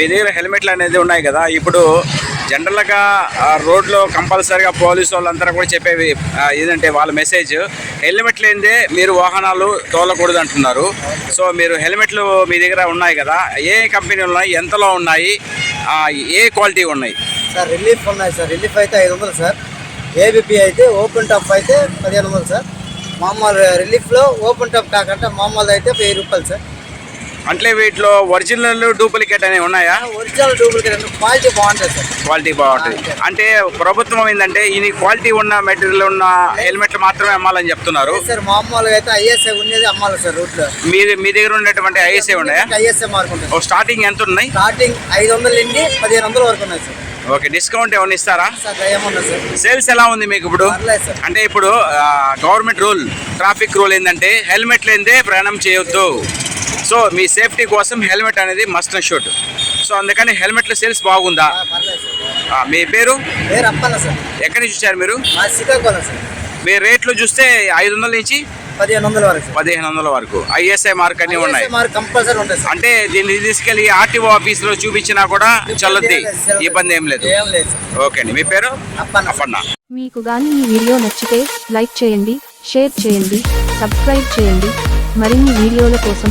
మీ దగ్గర హెల్మెట్లు అనేది ఉన్నాయి కదా ఇప్పుడు జనరల్గా రోడ్లో కంపల్సరీగా పోలీసు వాళ్ళందరూ కూడా చెప్పేవి ఏదంటే వాళ్ళ మెసేజ్. హెల్మెట్ లేనిదే మీరు వాహనాలు తోలకూడదు అంటున్నారు సో మీరు హెల్మెట్లు మీ దగ్గర ఉన్నాయి కదా ఏ కంపెనీలు ఉన్నాయి ఎంతలో ఉన్నాయి ఏ క్వాలిటీ ఉన్నాయి? సార్ రిలీఫ్ ఉన్నాయి సార్ రిలీఫ్ అయితే ఐదు వందలు సార్. ఏబిపి అయితే ఓపెన్ టాప్ అయితే పదిహేను వందలు సార్. మామూలు రిలీఫ్లో ఓపెన్ టాప్ కాకుండా మామూలు అయితే వెయ్యి రూపాయలు సార్. అంటే వీటిలో ఒరిజినల్ డూప్లికేట్ అనేవి ఉన్నాయా? ఒరిజినల్ డూప్లికేట్ క్వాలిటీ బాగుంటుంది సార్. క్వాలిటీ బాగుంటుంది. అంటే ప్రభుత్వం ఏంటంటే ఇది క్వాలిటీ ఉన్న మెటీరియల్ ఉన్న హెల్మెట్లు మాత్రమే అమ్మాలని చెప్తున్నారు. సార్ మామూలుగా అయితే ఐఎస్ఐ ఉన్నది అమ్మాలి సార్ రూట్లో. మీ మీ దగ్గర ఉన్నటువంటి ఐఎస్ఏ ఉన్నాయా? ఐఎస్ఐ మార్క్ ఉంటుంది. స్టార్టింగ్ ఎంత ఉన్నాయి? స్టార్టింగ్ ఐదు వందల నుండి పదిహేను వందల వరకు ఉన్నాయి సార్. ఓకే డిస్కౌంట్ ఏమైనా ఇస్తారా? సేల్స్ ఎలా ఉంది మీకు ఇప్పుడు? అంటే ఇప్పుడు గవర్నమెంట్ రూల్ ట్రాఫిక్ రూల్ ఏంటంటే హెల్మెట్ లేనిదే ప్రయాణం చేయొద్దు. సో మీ సేఫ్టీ కోసం హెల్మెట్ అనేది మస్ట్ అండ్ షూట్ సో అందుకని హెల్మెట్ల సేల్స్ బాగుందా? మీ పేరు? పేరు అప్పన్న సార్. ఎక్కడి నుంచి వచ్చారు మీరు? మా శ్రీకాకుళం సార్. మీ రేట్లు చూస్తే ఐదు వందల నుంచి పదిహేను వందల వరకు సార్. పదిహేను వందల వరకు. ఐఎస్ఐ మార్క్ అన్ని ఉన్నాయి. ISI మార్క్ కంపల్సరీ ఉంటుంది సార్. అంటే దీన్ని తీసుకెళ్ళి ఆర్టీఓ ఆఫీస్లో చూపించినా కూడా చల్లద్ది. ఇబ్బంది ఏం లేదు. ఓకే అండి. మీ పేరు. అప్పన్న. మీకు గాని ఈ వీడియో నచ్చితే లైక్ చేయండి షేర్ చేయండి సబ్స్క్రైబ్ చేయండి. మరిన్ని వీడియోల కోసం